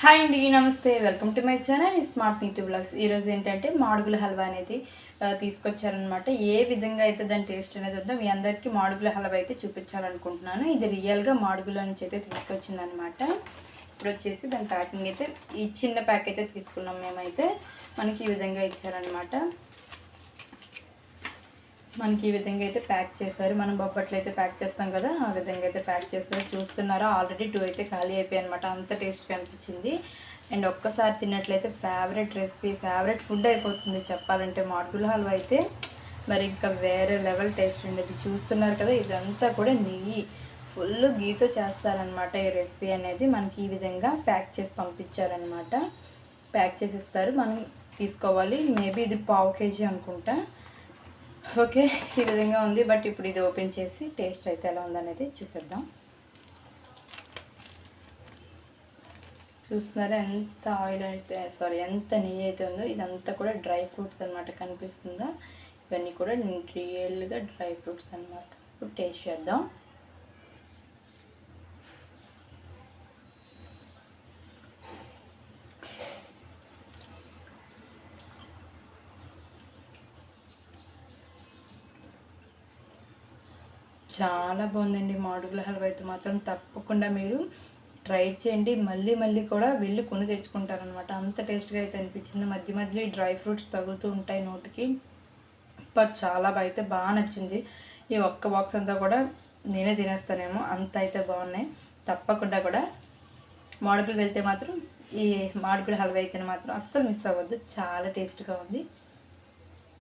Hi అండి నమస్తే. Welcome to my channel. Smart Neeti vlogs ఈరోజు ఏంటంటే మాడుగుల హల్వా అనేది తీసుకొచ్చారనమాట ఏ విధంగా అయితే దాని టేస్ట్ అనేది ఉందో మీ అందరికీ మాడుగుల హల్వా అయితే చూపించాలనుకుంటున్నాను. ఇది రియల్గా మాడుగుల నుంచి అయితే తీసుకొచ్చిందనమాట ఇప్పుడు వచ్చేసి దాని ప్యాకింగ్ అయితే ఈ చిన్న ప్యాక్ అయితే తీసుకున్నాం మేమైతే. మనకి ఈ విధంగా ఇచ్చారనమాట మనకి ఈ విధంగా అయితే ప్యాక్ చేశారు. మనం బొబ్బట్లు అయితే ప్యాక్ చేస్తాం కదా ఆ విధంగా అయితే ప్యాక్ చేస్తారు చూస్తున్నారా ఆల్రెడీ టూ అయితే ఖాళీ అయిపోయాయి అనమాట అంత టేస్ట్గా అనిపించింది. అండ్ ఒక్కసారి తిన్నట్లయితే ఫేవరెట్ రెసిపీ ఫేవరెట్ ఫుడ్ అయిపోతుంది చెప్పాలంటే. మాడుగుల హల్వా అయితే మరి ఇంకా వేరే లెవెల్ టేస్ట్ ఉండేది చూస్తున్నారు కదా ఇదంతా కూడా నెయ్యి. ఫుల్ గీతో చేస్తారనమాట ఈ రెసిపీ అనేది. మనకి ఈ విధంగా ప్యాక్ చేసి పంపించారనమాట ప్యాక్ చేసి ఇస్తారు మనం తీసుకోవాలి. మేబీ ఇది పావు కేజీ అనుకుంటా. ఓకే ఈ విధంగా ఉంది. బట్ ఇప్పుడు ఇది ఓపెన్ చేసి టేస్ట్ అయితే ఎలా ఉందనేది చూసేద్దాం. చూస్తున్నారా? ఎంత ఆయిల్ అయితే సారీ ఎంత నెయ్యి అయితే ఉందో ఇదంతా కూడా డ్రై ఫ్రూట్స్ అనమాట కనిపిస్తుందా? ఇవన్నీ కూడా రియల్గా డ్రై ఫ్రూట్స్ అనమాట ఇప్పుడు టేస్ట్ చేద్దాం. చాలా బాగుందండి మాడుగుల హల్వా. అయితే మాత్రం తప్పకుండా మీరు ట్రై చేయండి. మళ్ళీ మళ్ళీ కూడా వెళ్ళి కొని తెచ్చుకుంటారనమాట అంత టేస్ట్గా అయితే అనిపించింది. మధ్య మధ్యలో ఈ డ్రై ఫ్రూట్స్ తగులుతూ ఉంటాయి నోటికి. బట్ చాలా బాగా అయితే బాగా నచ్చింది. ఈ ఒక్క బాక్స్ అంతా కూడా నేనే తినేస్తానేమో. అంత అయితే బాగున్నాయి. తప్పకుండా కూడా మాడుగులు వెళ్తే మాత్రం ఈ మాడుగుల హల్వా అయితే మాత్రం అస్సలు మిస్ అవ్వద్దు. చాలా టేస్ట్గా ఉంది.